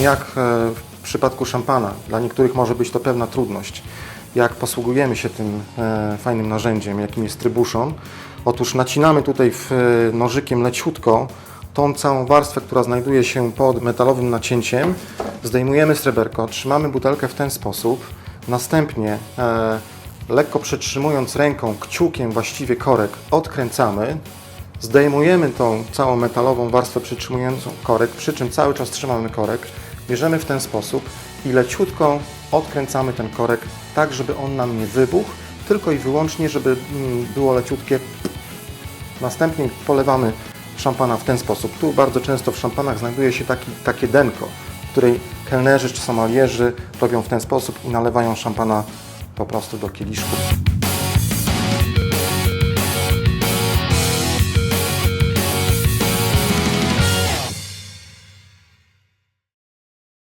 Jak e, w przypadku szampana, dla niektórych może być to pewna trudność. Jak posługujemy się tym e, fajnym narzędziem, jakim jest trybuszon? Otóż nacinamy tutaj e, nożykiem leciutko tą całą warstwę, która znajduje się pod metalowym nacięciem. Zdejmujemy sreberko, trzymamy butelkę w ten sposób. Następnie lekko przetrzymując ręką, kciukiem właściwie korek, odkręcamy. Zdejmujemy tą całą metalową warstwę przytrzymującą korek, przy czym cały czas trzymamy korek. Bierzemy w ten sposób i leciutko odkręcamy ten korek, tak żeby on nam nie wybuchł, tylko i wyłącznie, żeby mm, było leciutkie. Następnie polewamy szampana w ten sposób. Tu bardzo często w szampanach znajduje się taki, takie denko, której kelnerzy czy somalierzy robią w ten sposób i nalewają szampana po prostu do kieliszku.